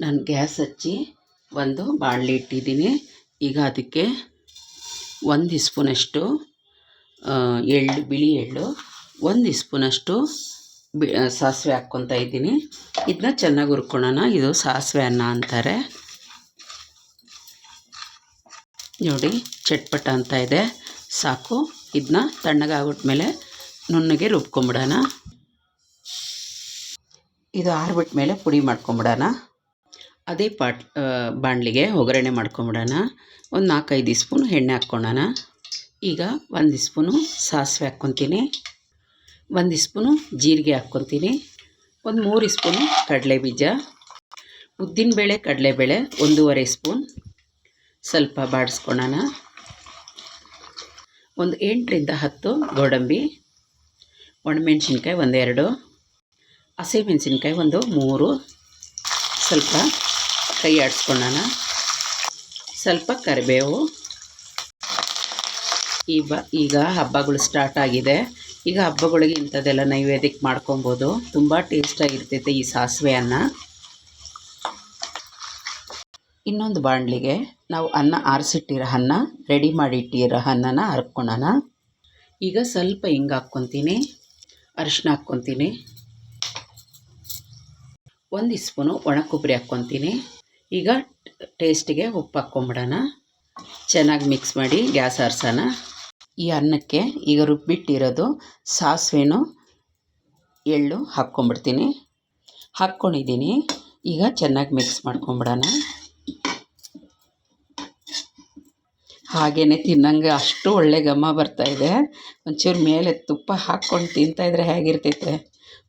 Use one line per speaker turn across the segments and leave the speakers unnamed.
ನಾನು ಗ್ಯಾಸ್ ಹಚ್ಚಿ ಒಂದು ಬಾಣಲಿ ಇಟ್ಟಿದ್ದೀನಿ. ಈಗ ಅದಕ್ಕೆ ಒಂದು ಸ್ಪೂನಷ್ಟು ಎಳ್ಳು, ಬಿಳಿ ಎಳ್ಳು, ಒಂದು ಸ್ಪೂನಷ್ಟು ಬಿ ಸಾಸಿವೆ ಹಾಕ್ಕೊತಾ ಇದ್ದೀನಿ. ಇದನ್ನ ಚೆನ್ನಾಗಿ ಹುರ್ಕೊಳ್ಳೋಣ. ಇದು ಸಾಸಿವೆ ಅನ್ನ ಅಂತಾರೆ. ನೋಡಿ, ಚಟ್ಪಟ ಅಂತ ಇದೆ. ಸಾಕು. ಇದನ್ನ ತಣ್ಣಗಾಗ್ಬಿಟ್ಮೇಲೆ ನುಣ್ಣಗೆ ರುಬ್ಕೊಂಬಿಡೋಣ. ಇದು ಆರ್ಬಿಟ್ಮೇಲೆ ಪುಡಿ ಮಾಡ್ಕೊಂಬಿಡೋಣ. ಅದೇ ಪಾಟ್ ಬಾಣಲಿಗೆ ಒಗ್ಗರಣೆ ಮಾಡ್ಕೊಂಬಿಡೋಣ. ಒಂದು ನಾಲ್ಕೈದು ಸ್ಪೂನು ಎಣ್ಣೆ ಹಾಕ್ಕೊಳ್ಳೋಣ ಈಗ ಒಂದು ಸ್ಪೂನು ಸಾಸಿವೆ ಹಾಕ್ಕೊತೀನಿ. ಒಂದು ಸ್ಪೂನು ಜೀರಿಗೆ ಹಾಕ್ಕೊತೀನಿ. ಒಂದು ಮೂರು ಸ್ಪೂನು ಕಡಲೆಬೀಜ ಉದ್ದಿನಬೇಳೆ ಕಡಲೆಬೇಳೆ ಒಂದೂವರೆ ಸ್ಪೂನ್ ಸ್ವಲ್ಪ ಬಾಡಿಸ್ಕೊಳ್ಳೋಣ ಒಂದು ಎಂಟರಿಂದ ಹತ್ತು ಗೋಡಂಬಿ, ಒಣಮೆಣ್ಸಿನ್ಕಾಯಿ ಒಂದೆರಡು ಹಸಿಮೆಣ್ಸಿನ್ಕಾಯಿ ಒಂದು ಮೂರು, ಸ್ವಲ್ಪ ಕೈ ಆಡಿಸ್ಕೊಳ್ಳೋಣ. ಸ್ವಲ್ಪ ಕರಿಬೇವು. ಈಗ ಈಗ ಹಬ್ಬಗಳು ಸ್ಟಾರ್ಟ್ ಆಗಿದೆ. ಈಗ ಹಬ್ಬಗಳಿಗೆ ಇಂಥದ್ದೆಲ್ಲ ನೈವೇದ್ಯಕ್ಕೆ ಮಾಡ್ಕೊಬೋದು. ತುಂಬ ಟೇಸ್ಟಾಗಿರ್ತೈತೆ ಈ ಸಾಸಿವೆ ಅನ್ನ. ಇನ್ನೊಂದು ಬಾಣಲಿಗೆ ನಾವು ಅನ್ನ ಆರಿಸಿಟ್ಟಿರೋ ಅನ್ನ ರೆಡಿ ಮಾಡಿ ಇಟ್ಟಿರೋ ಅನ್ನನ ಹರ್ಕೊಳ್ಳೋಣ ಈಗ ಸ್ವಲ್ಪ ಹಿಂಗೆ ಹಾಕ್ಕೊತೀನಿ. ಅರಿಶಿನ ಹಾಕ್ಕೊತೀನಿ. ಒಂದು ಸ್ಪೂನು ಒಣ ಕೊಬ್ಬರಿ ಹಾಕ್ಕೊತೀನಿ. ಈಗ ಟೇಸ್ಟಿಗೆ ಉಪ್ಪು ಹಾಕ್ಕೊಂಬಿಡೋಣ. ಚೆನ್ನಾಗಿ ಮಿಕ್ಸ್ ಮಾಡಿ ಗ್ಯಾಸ್ ಆರಿಸೋಣ. ಈ ಅನ್ನಕ್ಕೆ ಈಗ ರುಬ್ಬಿಟ್ಟಿರೋದು ಸಾಸಿವೆನೂ ಎಳ್ಳು ಹಾಕ್ಕೊಂಬಿಡ್ತೀನಿ. ಹಾಕ್ಕೊಂಡಿದ್ದೀನಿ. ಈಗ ಚೆನ್ನಾಗಿ ಮಿಕ್ಸ್ ಮಾಡ್ಕೊಂಬಿಡೋಣ. ಹಾಗೆಯೇ ತಿನ್ನಂಗೆ ಅಷ್ಟು ಒಳ್ಳೆ ಘಮ ಬರ್ತಾಯಿದೆ ಒಂಚೂರು ಮೇಲೆ ತುಪ್ಪ ಹಾಕ್ಕೊಂಡು ತಿಂತಾಯಿದ್ರೆ ಹೇಗಿರ್ತೈತೆ?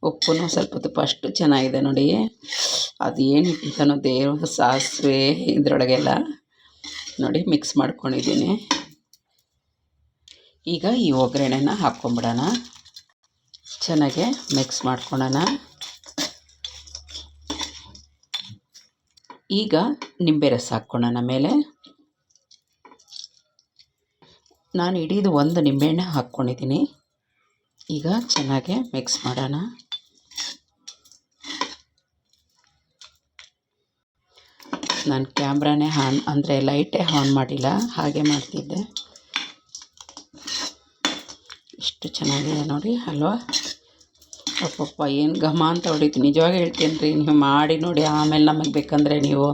ಉಪ್ಪು ಸ್ವಲ್ಪ ತುಪ್ಪ ಅಷ್ಟು ಚೆನ್ನಾಗಿದೆ ನೋಡಿ. ಅದು ಏನು ಇಟ್ಟಿದ್ದಾನೋ ದೇವ್ರ, ಸಾಸಿವೆ ಇದರೊಳಗೆಲ್ಲ. ನೋಡಿ ಮಿಕ್ಸ್ ಮಾಡ್ಕೊಂಡಿದ್ದೀನಿ. ಈಗ ಈ ಒಗ್ಗರಣೆನ ಹಾಕ್ಕೊಂಬಿಡೋಣ. ಚೆನ್ನಾಗೆ ಮಿಕ್ಸ್ ಮಾಡ್ಕೊಳ್ಳೋಣ. ಈಗ ನಿಂಬೆ ರಸ ಹಾಕ್ಕೊಳ್ಳೋಣ ಮೇಲೆ. ನಾನು ಇಡೀದು ಒಂದು ನಿಂಬೆಹಣ್ಣೆ ಹಾಕ್ಕೊಂಡಿದ್ದೀನಿ. ಈಗ ಚೆನ್ನಾಗೆ ಮಿಕ್ಸ್ ಮಾಡೋಣ. ನಾನು ಕ್ಯಾಮ್ರಾನೇ ಆನ್, ಅಂದರೆ ಲೈಟೇ ಆನ್ ಮಾಡಿಲ್ಲ, ಹಾಗೆ ಮಾಡ್ತಿದ್ದೆ. ಇಷ್ಟು ಚೆನ್ನಾಗಿದೆ ನೋಡಿ, ಅಲ್ವಾ? ಅಪ್ಪಪ್ಪ, ಏನು ಘಮ ಅಂತ ಹೊಡಿತು. ನಿಜವಾಗಿ ಹೇಳ್ತೀನಿ ರೀ, ನೀವು ಮಾಡಿ ನೋಡಿ, ಆಮೇಲೆ ನಮಗೆ ಬೇಕಂದರೆ ನೀವು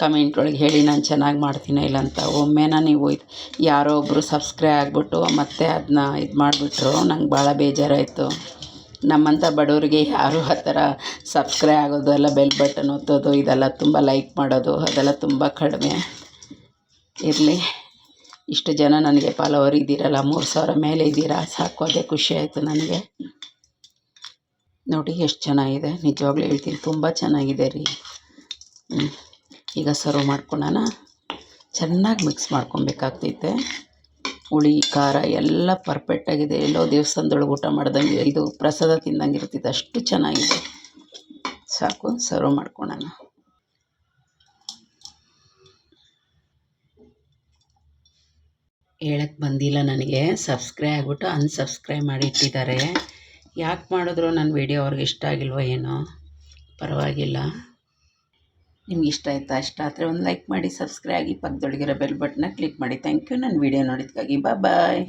ಕಮೆಂಟ್ ಒಳಗೆ ಹೇಳಿ ನಾನು ಚೆನ್ನಾಗಿ ಮಾಡ್ತೀನೋ ಇಲ್ಲ ಅಂತ. ಒಮ್ಮೆನ ನೀವು ಇದು ಯಾರೋ ಒಬ್ಬರು ಸಬ್ಸ್ಕ್ರೈ ಆಗಿಬಿಟ್ಟು ಮತ್ತೆ ಅದನ್ನ ಇದು ಮಾಡಿಬಿಟ್ರು, ನಂಗೆ ಭಾಳ ಬೇಜಾರಾಯಿತು. ನಮ್ಮಂಥ ಬಡವರಿಗೆ ಯಾರು ಆ ಥರ ಸಬ್ಸ್ಕ್ರೈ ಆಗೋದು ಎಲ್ಲ ಬೆಲ್ ಬಟನ್ ಒತ್ತೋದು, ಇದೆಲ್ಲ ತುಂಬ ಲೈಕ್ ಮಾಡೋದು, ಅದೆಲ್ಲ ತುಂಬ ಕಡಿಮೆ. ಇರಲಿ, ಇಷ್ಟು ಜನ ನನಗೆ ಫಾಲೋವರ್ ಇದ್ದೀರಲ್ಲ, ಮೂರು ಸಾವಿರ ಮೇಲೆ ಇದ್ದೀರಾ, ಸಾಕು, ಅದೇ ಖುಷಿ ಆಯಿತು ನನಗೆ. ನೋಡಿ, ಎಷ್ಟು ಚೆನ್ನಾಗಿದೆ, ನಿಜವಾಗ್ಲೂ ಹೇಳ್ತೀನಿ, ತುಂಬ ಚೆನ್ನಾಗಿದೆ ರೀ. ಹ್ಞೂ ಈಗ ಸರ್ವ್ ಮಾಡ್ಕೊಳ್ಳೋಣ ಚೆನ್ನಾಗಿ ಮಿಕ್ಸ್ ಮಾಡ್ಕೊಬೇಕಾಗ್ತೈತೆ. ಹುಳಿ, ಖಾರ ಎಲ್ಲ ಪರ್ಫೆಕ್ಟಾಗಿದೆ ಎಲ್ಲೋ ದೇವಸ್ಥಾನದೊಳಗೆ ಊಟ ಮಾಡ್ದಂಗೆ ಇದು ಪ್ರಸಾದ ತಿಂದಂಗೆ ಇರ್ತಿತ್ತು. ಅಷ್ಟು ಚೆನ್ನಾಗಿದೆ. ಸಾಕು ಸರ್ವ್ ಮಾಡ್ಕೊಳ್ಳೋಣ ಹೇಳಕ್ಕೆ ಬಂದಿಲ್ಲ ನನಗೆ. ಸಬ್ಸ್ಕ್ರೈಬ್ ಆಗಿಬಿಟ್ಟು ಅನ್ಸಬ್ಸ್ಕ್ರೈಬ್ ಮಾಡಿ ಇಟ್ಟಿದ್ದಾರೆ. ಯಾಕೆ ಮಾಡಿದ್ರು ನನ್ನ ವೀಡಿಯೋ ಅವ್ರಿಗೆ ಇಷ್ಟ ಆಗಿಲ್ವೋ ಏನೋ? ಪರವಾಗಿಲ್ಲ. ನಿಮ್ಗೆ ಇಷ್ಟ ಆಯಿತಾ ಇಷ್ಟ ಆದರೆ ಒಂದು ಲೈಕ್ ಮಾಡಿ ಸಬ್ಸ್ಕ್ರೈಬ್ ಆಗಿ ಪಕ್ಕದೊಳಗಿರೋ ಬೆಲ್ ಬಟನ್ನ ಕ್ಲಿಕ್ ಮಾಡಿ. ಥ್ಯಾಂಕ್ ಯು ನನ್ನ ವಿಡಿಯೋ ನೋಡಿದ್ದಕ್ಕಾಗಿ. ಬಾಯ್